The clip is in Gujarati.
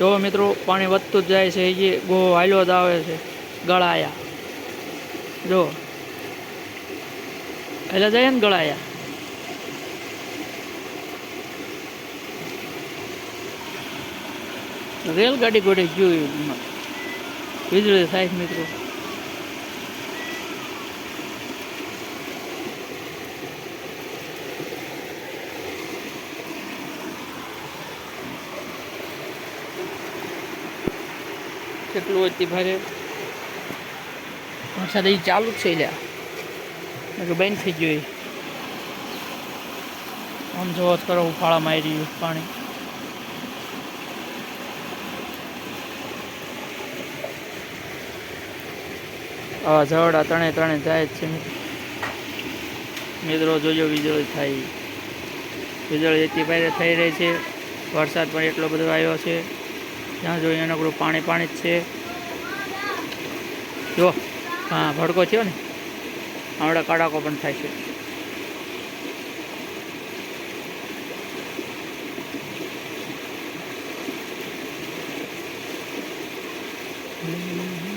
જો મિત્રો, પાણી વધતું જાય છે એ ગો હાલ્યો જ આવે છે, ગળાયા. જો. એટલે જાય ને ગળાયા. રેલગાડી ગોડે ગયું વીજળી થાય મિત્રો. કેટલું હતી ભારે. વરસાદ એ ચાલુ જ છે કે બંધ થઈ ગયું આમ જોવો કરો, ઉફાળા મારી રહ્યું પાણી. આવા ઝાડા ત્રણે ત્રણે જાય જ છે. મિત્રો. જોજો વીજળી થાય. વીજળી એટલી ભારે થઈ રહી છે. વરસાદ પણ એટલો બધો આવ્યો છે. જ્યાં જોઈએ? એનું પાણી પાણી જ છે. જો હા ભડકો થયો ને, આવડે કડાકો પણ થાય છે. હમ.